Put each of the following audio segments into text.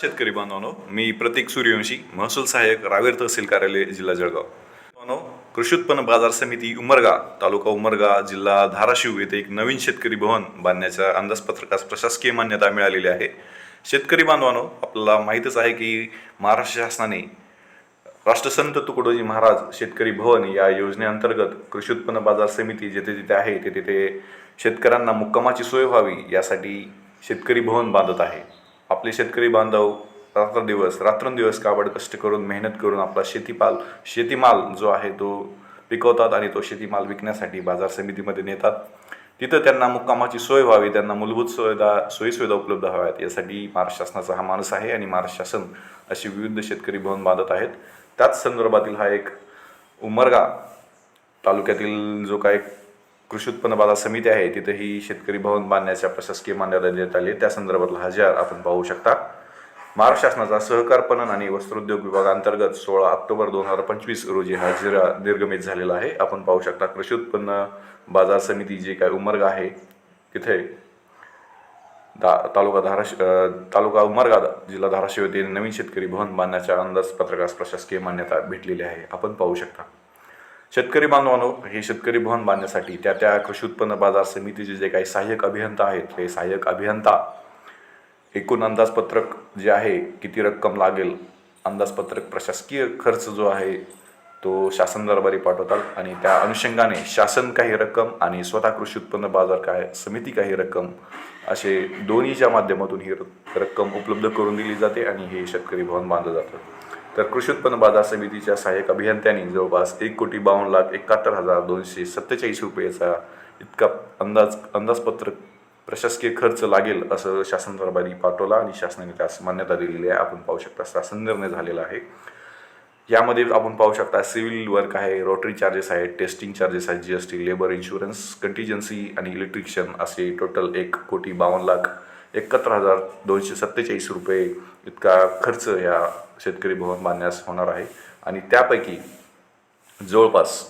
शेतकरी बांधवांनो मी प्रतीक सूर्यवंशी महसूल सहाय्यक रावेर तहसील कार्यालय जिल्हा जळगाव. बांधवांनो, कृषी उत्पन्न बाजार समिती उमरगा तालुका उमरगा जिल्हा धाराशिव येथे एक नवीन शेतकरी भवन बांधण्याच्या अंदाजपत्रकास प्रशासकीय मान्यता मिळालेली आहे. शेतकरी बांधवांनो आपल्याला माहीतच आहे की महाराष्ट्र शासनाने राष्ट्रसंत तुकडोजी महाराज शेतकरी भवन या योजनेअंतर्गत कृषी उत्पन्न बाजार समिती जेथे जिथे आहे ते तिथे शेतकऱ्यांना मुक्कामाची सोय व्हावी यासाठी शेतकरी भवन बांधत आहे. आपले शेतकरी बांधव रात्रदिवस रात्रंदिवस काबड कष्ट करून मेहनत करून आपला शेतीपाल शेतीमाल जो आहे तो पिकवतात आणि तो शेतीमाल विकण्यासाठी बाजार समितीमध्ये नेतात. तिथं त्यांना मुक्कामाची सोय व्हावी त्यांना मूलभूत सुविधा सोयीसुविधा उपलब्ध व्हाव्यात. यासाठी महाराष्ट्र शासनाचा हा मानस आहे आणि महाराष्ट्र शासन अशी विविध शेतकरी भवन बांधत आहेत. त्याच संदर्भातील हा एक उमरगा तालुक्यातील जो काय कृषी उत्पन्न बाजार समिती आहे. तिथे ही शेतकरी भवन बांधण्याच्या प्रशासकीय मान्यता देण्यात आली. त्या संदर्भातला हा आपण पाहू शकता. महाराष्ट्र शासनाचा सहकार पणन आणि वस्त्रोद्योग विभागांतर्गत सोळा ऑक्टोबर दोन हजार पंचवीस रोजी हा जिरा निर्गमित झालेला आहे. आपण पाहू शकता कृषी उत्पन्न बाजार समिती जे काय उमर्ग आहे तिथे दा तालुका धाराशिव तालुका उमरगा जिल्हा धाराशिव येथे नवीन शेतकरी भवन बांधण्याच्या अंदाजपत्रकास प्रशासकीय मान्यता भेटलेली आहे. आपण पाहू शकता. शेतकरी बांधवांनो हे शेतकरी भवन बांधण्यासाठी त्या त्या कृषी उत्पन्न बाजार समितीचे जे काही सहाय्यक अभियंता आहेत हे सहाय्यक अभियंता एकूण अंदाजपत्रक जे आहे किती रक्कम लागेल? अंदाजपत्रक प्रशासकीय खर्च जो आहे तो शासन दरबारी पाठवतात आणि त्या अनुषंगाने शासन काही रक्कम आणि स्वतः कृषी उत्पन्न बाजार काय समिती काही रक्कम असे दोन्हीच्या माध्यमातून ही रक्कम उपलब्ध करून दिली जाते आणि हे शेतकरी भवन बांधलं जातं. तर कृषी उत्पन्न बाजार समितीच्या सहाय्यक अभियंत्यांनी जवळपास एक कोटी बावन्न लाख एकाहत्तर हजार दोनशे सत्तेचाळीस रुपयेचा इतका अंदाज अंदाजपत्रक प्रशासकीय खर्च लागेल असं शासन दरबारी पाठवला आणि शासनाने त्यास मान्यता दिलेली आहे. आपण पाहू शकता शासन निर्णय झालेला आहे. यामध्ये आपण पाहू शकता सिव्हिल वर्क आहे रोटरी चार्जेस आहेत टेस्टिंग चार्जेस आहेत G S T labour insurance contingency आणि इलेक्ट्रिशियन असे टोटल एक कोटी बावन्न लाख एकाहत्तर हजार दोनशे सत्तेचाळीस रुपये इतका खर्च या शेतकरी भवन बांधण्यास होणार आहे. आणि त्यापैकी जवळपास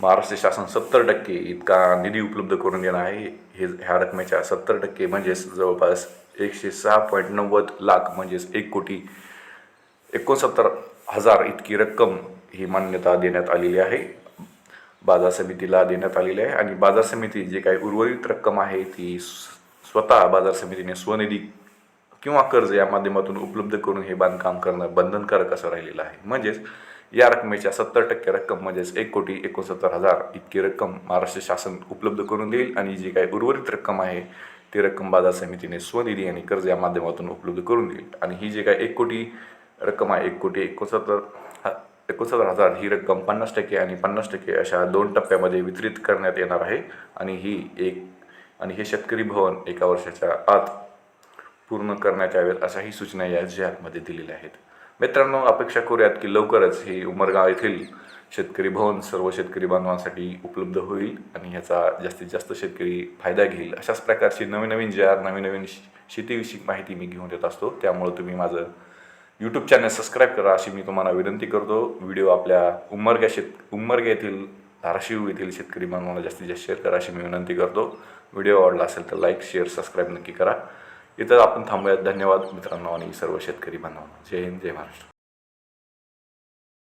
महाराष्ट्र शासन सत्तर टक्के इतका निधी उपलब्ध करून देणार आहे. हे ह्या रकमेच्या सत्तर टक्के म्हणजेच जवळपास एकशे सहा पॉईंट नव्वद लाख म्हणजेच एक कोटी एकोणसत्तर हजार इतकी रक्कम ही मान्यता देण्यात आलेली आहे. बाजार समितीला देण्यात आलेली आहे. आणि बाजार समिती जे काही उर्वरित रक्कम आहे ती स्वतः बाजार समितीने स्वनिधी किंवा कर्ज या माध्यमातून उपलब्ध करून हे बांधकाम करणं बंधनकारक असं राहिलेलं आहे. म्हणजेच या रकमेच्या सत्तर टक्के रक्कम म्हणजेच एक कोटी एकोणसत्तर हजार इतकी रक्कम महाराष्ट्र शासन उपलब्ध करून देईल आणि जी काही उर्वरित रक्कम आहे ती रक्कम बाजार समितीने स्वनिधी आणि कर्ज या माध्यमातून उपलब्ध करून देईल. आणि ही जी काही एक कोटी रक्कम आहे एक कोटी एकोणसत्तर ह- एकोणसत्तर हजार ही रक्कम पन्नास टक्के आणि पन्नास टक्के अशा दोन टप्प्यामध्ये वितरित करण्यात येणार आहे. आणि ही एक आणि हे शेतकरी भवन एका वर्षाच्या आत पूर्ण करण्यात यावेत अशाही सूचना या जाहीरमध्ये दिलेल्या आहेत. मित्रांनो अपेक्षा करूयात की लवकरच हे उमरगाव येथील शेतकरी भवन सर्व शेतकरी बांधवांसाठी उपलब्ध होईल आणि ह्याचा जास्तीत जास्त शेतकरी फायदा घेईल. अशाच प्रकारची नवीन नवीन ज्या आर नवीन नवीन शेतीविषयी माहिती मी घेऊन देत असतो. त्यामुळे तुम्ही माझं यूट्यूब चॅनल सबस्क्राईब करा अशी मी तुम्हाला विनंती करतो. व्हिडिओ आपल्या उमरग्या शेत उमरग्या येथील धाराशिव येथील शेतकरी बांधवांना जास्तीत जास्त शेअर करा अशी मी विनंती करतो. व्हिडिओ आवडला असेल तर लाईक शेअर सबस्क्राईब नक्की करा. इथं आपण थांबूयात. धन्यवाद मित्रांनो आणि सर्व शेतकरी बांधवांना. जय हिंद जय महाराष्ट्र.